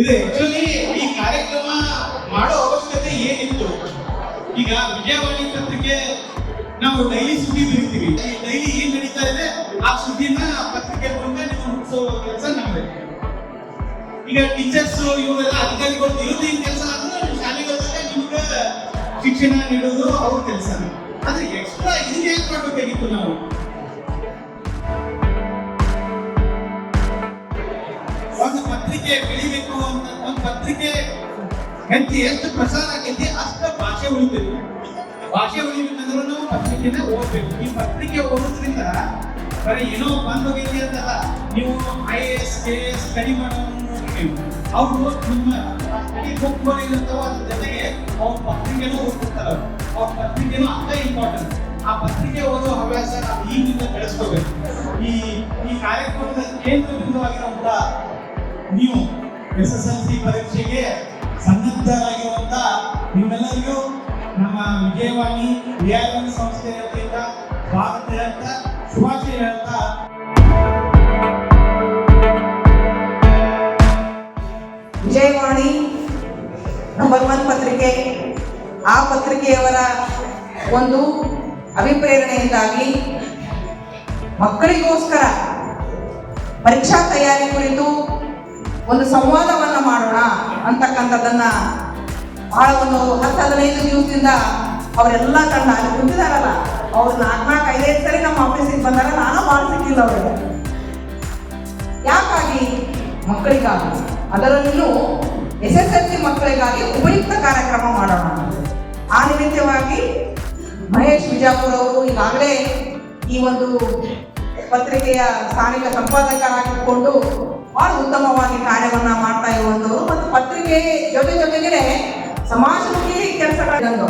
ಇದು. ಆಕ್ಚುಲಿ ಈ ಕಾರ್ಯಕ್ರಮ ಮಾಡೋ ಅವಶ್ಯಕತೆ ಏನಿತ್ತು? ಈಗ ವಿಜಯವಾಣಿ ಪತ್ರಿಕೆ ನಾವು ಡೈಲಿ ಸುದ್ದಿ ಬರೀತೀವಿ. ಡೈಲಿ ಏನ್ ನಡೀತಾ ಇದೆ? ಆ ಸುದ್ದಿನ ಪತ್ರಿಕೆ ಮೂಲಕ ನೀವು ಮುಗಿಸೋ ಕೆಲಸ ನಮ್ದೆ. ಈಗ ಟೀಚರ್ಸ್ ಇವರೆಲ್ಲ ಅಧಿಕಾರಿಗಳು ಇವ್ರದ್ದು ಕೆಲಸ ಅಂದ್ರೆ ಶಾಲೆಗಳಲ್ಲೇ ನಿಮ್ಗೆ ಶಿಕ್ಷಣ ನೀಡೋದು ಅವ್ರ ಕೆಲಸ. ಆದ್ರೆ ಎಕ್ಸ್ಟ್ರಾ ಇದನ್ನ ಏನ್ ಮಾಡ್ಬೇಕಾಗಿತ್ತು ನಾವು? ಪತ್ರಿಕೆ ಬೆಳಿಬೇಕು ಅಂತ ಒಂದು ಪತ್ರಿಕೆ ಹೆಚ್ಚು ಎಷ್ಟು ಪ್ರಸಾರ ಆಗೈತಿ ಅಷ್ಟ ಭಾಷೆ ಉಳಿತೈತಿ ಭಾಷೆ ಉಳಿಬೇಕಂದ್ರೆ ನಾವು ಪತ್ರಿಕೆನ ಓದ್ಬೇಕು. ಈ ಪತ್ರಿಕೆ ಓದೋದ್ರಿಂದ ಬರೀ ಏನೋ ಬಂದ್ ಹೋಗೈತಿ ಅಂತಲ್ಲ, ನೀವು I A S K S study ಮಾಡೋದು ಅವರು ನಿಮ್ಮ ಸ್ಟಡಿ ಬುಕ್ ಇರುತ್ತವ ಅದ್ರ ಜೊತೆಗೆ ಅವ್ರ ಪತ್ರಿಕೆನೂ ಓದ್ತಿರ್ತಾರ ಅವ್ರ. ಪತ್ರಿಕೆನೂ ಅಂತ ಇಂಪಾರ್ಟೆಂಟ್ ಆ ಪತ್ರಿಕೆ ಓದೋ ಹವ್ಯಾಸ ನಾವು ಈಗಿಂದ ಬೆಳೆಸ್ಕೋಬೇಕು. ಈ ಈ ಕಾರ್ಯಕ್ರಮದ ಕೇಂದ್ರ ಬಿಂದುವಾಗಿರುವಂತ ನೀವು ಎಸ್ ಎಸ್ ಎಲ್ ಸಿ ಪರೀಕ್ಷೆಗೆ ಸನ್ನದ್ಧರಾಗಿರುವಂತ ನಿಮ್ಮೆಲ್ಲರಿಗೂ ನಮ್ಮ ವಿಜಯವಾಣಿ ವಿಆರ್ಎನ್ ಸಂಸ್ಥೆ ವತಿಯಿಂದ ಸ್ವಾಗತ ಹೇಳ್ತಾ, ಶುಭಾಶಯ ಹೇಳ್ತಾ. ವಿಜಯವಾಣಿ ನಂಬರ್ ಒನ್ ಪತ್ರಿಕೆ. ಆ ಪತ್ರಿಕೆಯವರ ಒಂದು ಅಭಿಪ್ರೇರಣೆಯಿಂದಾಗಿ ಮಕ್ಕಳಿಗೋಸ್ಕರ ಪರೀಕ್ಷಾ ತಯಾರಿ ಕುರಿತು ಒಂದು ಸಂವಾದವನ್ನು ಮಾಡೋಣ ಅಂತಕ್ಕಂಥದ್ದನ್ನ ಬಹಳ ಒಂದು ಹತ್ತು ಹದಿನೈದು ದಿವಸದಿಂದ ಅವರೆಲ್ಲ ತಂಡ ಅಲ್ಲಿ ಕುಂತಿದಾರಲ್ಲ, ಅವ್ರು ನಾಲ್ಕು ನಾಲ್ಕು ಐದೈದು ಸರಿ ನಮ್ಮ ಆಫೀಸಿಗೆ ಬಂದಾಗ ನಾನು ಭಾಳ ಸಿಕ್ಕಿಲ್ಲ ಅವರಿಗೆ. ಯಾಕಾಗಿ? ಮಕ್ಕಳಿಗಾಗಿ. ಅದರಲ್ಲೂ ಎಸ್ ಎಸ್ ಎಲ್ ಸಿ ಮಕ್ಕಳಿಗಾಗಿ ಉಪಯುಕ್ತ ಕಾರ್ಯಕ್ರಮ ಮಾಡೋಣ ಆ ನಿಮಿತ್ತವಾಗಿ ಮಹೇಶ್ ಬಿಜಾಪುರ್ ಅವರು ಈಗಾಗಲೇ ಈ ಒಂದು ಪತ್ರಿಕೆಯ ಸ್ಥಾನಿಕ ಸಂಪಾದಕರಾಗಿಕೊಂಡು ಬಹಳ ಉತ್ತಮವಾಗಿ ಕಾರ್ಯವನ್ನ ಮಾಡ್ತಾ ಇರುವಂತವರು. ಮತ್ತು ಪತ್ರಿಕೆ ಜೊತೆ ಜೊತೆಗೆ ಸಮಾಜಮುಖಿ ಕೆಲಸಗಳನ್ನು